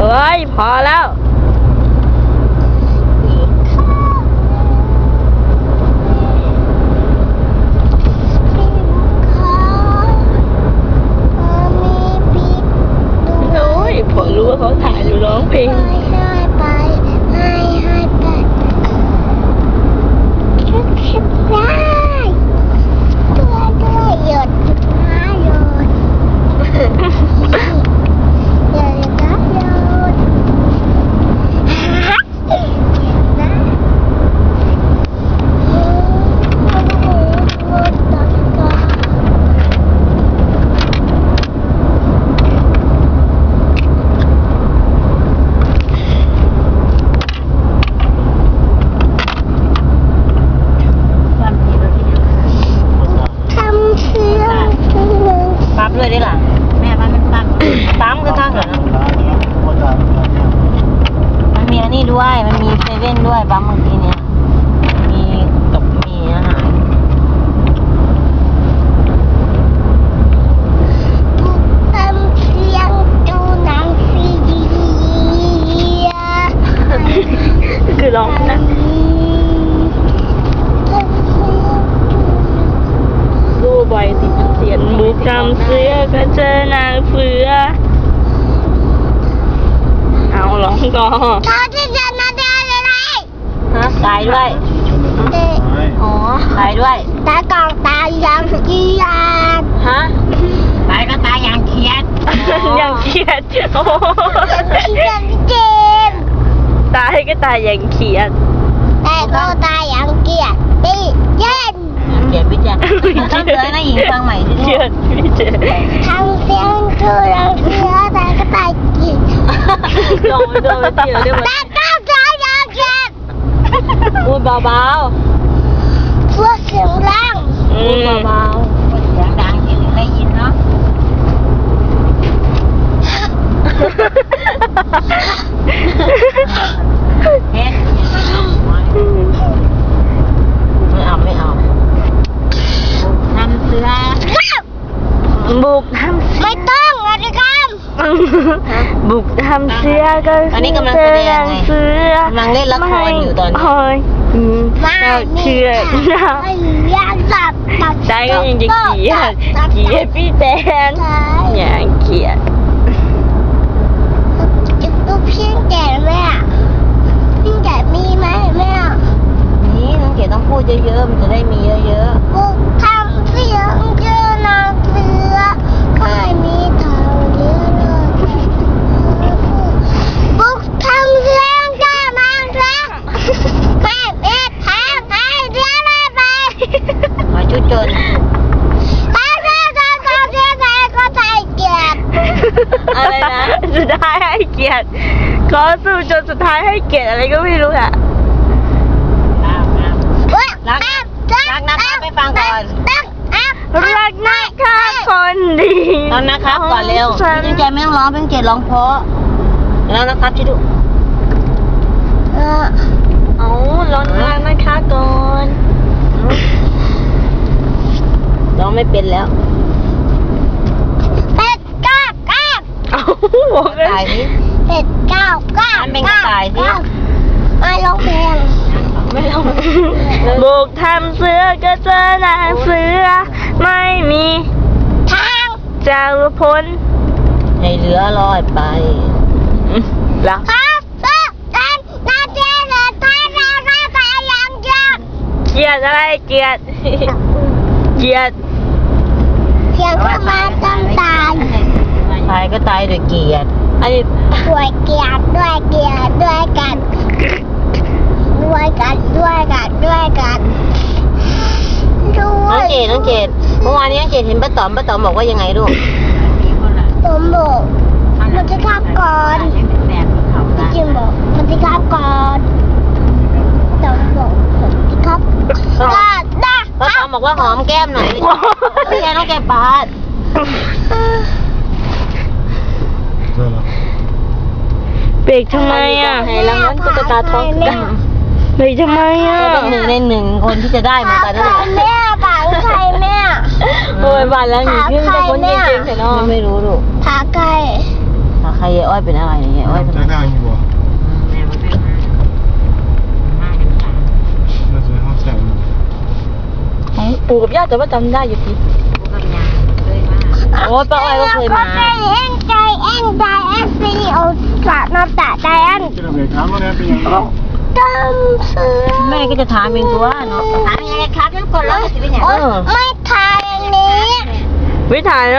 เอ้ย พอแล้ว โอ้ยผมรู้ว่าเขาถ่ายอยู่ร้องเพลง หยดน้าหยดหยดน้าหยดนะ ทำเสียงที่หนึ่ง ปั๊บเลยได้หรอแม่ปั๊บมันปั๊บปั๊มก็ทั้งเหรอมันมีอันนี้ด้วย มันมีเซเว่นด้วยปั๊มเมื่อกี้เนี่ยมีกับมีอาหารทำเสียงดูหนังซีดีคือร้องนะดูบ่อยติดเสียนบุกจำเสือก็เจอนางเสือเอาร้องก่อนเขาจะจะมาได้อะไร ฮะตายด้วยเด็กอ๋อตายด้วย ตากองตายังกียานฮะ ตายก็ตายอย่างเครียดยังเครียดโอ้โหเจ็บเจนตายก็ตายอย่างเครียดแต่ก็ตายังเกียดดีเย็นเจ็บพี่แจ๊คต้องเลยนะหญิงฟังใหม่ดิเครียดพี่เจทำเสียงดูหนังเสือแต่ก็ตายกีดลองไปดูไปเที่ยวได้ไหม แต่ก็ตายังเกียด พูดเบาพวกเสียงแรงๆพูดเบาๆเสียงดังที่ถึงได้ยินเนาะเฮ็ดไม่เอาไม่เอาทำเสือบุกทำไม่ต้องอาจารย์บุกทำเสือก็อันนี้กำลังแสดงไง เสือกำลังเล่นละครอยู่ตอนนี้โอ้ยอืมไม่เราเชื่อนะไม่อยากจับจับใจก็ยังจะเกลียดเกลียดพี่แตนใช่ อย่างเกลียดจุดรูปพี่แก่ไหมอะพี่แก่มีไหมแม่ นี่น้องเกดต้องพูดเยอะๆ มันจะได้มีเยอะ บุกทำเสียงเจอนางเสือไม่มีทางเลือกเลยบุกทำเสียงเจอนางเสือไม่มีทางให้เลือกเลยไป ๆหอยชุดจน ถ้าเธอจะทำเสียใจก็ใจเกลียด อะไรนะ สุดท้ายให้เกียรติขอสู้จนสุดท้ายให้เกียรติอะไรก็ไม่รู้อะรักรักนะคะไปฟังก่อนรักนะคะคนดีตอนนะครับก่อนเร็วฉันพี่เจไม่ต้องร้องพี่เกียรติร้องเพราะแล้วนะครับชิดู เออ เอาร้อนรักนะคะก่อน ร้องไม่เป็นแล้ว เป็ดก้าวก้าว เอา บอกเลยตายนี่เป็ดเก้าวก้ามันเป็นกระต่ายสิมาลงเพลงไม่ร้องบุกทำเสือก็เจอหนาเสือ ไม่มีทางจะพ้นให้เหลือลอยไปแล้วพาศึกกันนาเจนตาเราเราไปยังเดียบเกลียดอะไรเกลียดเกลียดเพียงเข้ามาต้องตาย ตายก็ตายด้วยเกียรติอันนี้ด้วยเกียรติด้วยเกียรติด้วยกัน ด้วยกันด้วยกันด้วยกันด้น้วองยเจดน้องเจดเมื่อวานนี้น้องเจดเห็นป้าต๋อมป้าต๋อมบอกว่ายังไงลูกผมบอกมันจะทับก่อนพี่จิมบอกมันจะทับก่อนผมบอกผมจะทับได้ได้ป้าต๋อมบอกว่าหอมแก้มหน่อยไม่ใช่น้องแกปาด เบรกทำไมอะให้รางวัลตุ๊กตาทองแม่เบรกทำไมอะเราเป็นหนึ่งในหนึ่งคนที่จะได้เหมือนกันนั่นแหละแม่ปากใครแม่โอ้ยบานแล้วหนีขึ้นจะพ้นจริงๆเถอะเนาะไม่รู้ลูกพาใครถถ้าใครยายอ้อยเป็นอะไรเนี่ยยายอ้อยเป็นจะกลางอยู่บ่แม่มันเป็นห้าห้ากันสามเราจะห้องแซวของปู่กับย่าแต่ว่าจำได้อยู่ที พวกกับยาเลยว่า โอ้ยป้าอ้อยก็เคยมาก็เป็นเอ็นใจเอ็นใจเอ็นซีโอสานาตาใจเอ็นที่เราไปถามว่าเนี่ยเป็นยังไงจำเสือแม่ก็จะถามเองตัวเนาะ ถามยังไงครับทุกคนแล้วจะเป็นอย่าง โอ๊ยไม่ทายอันนี้วิถ่ายแล้ว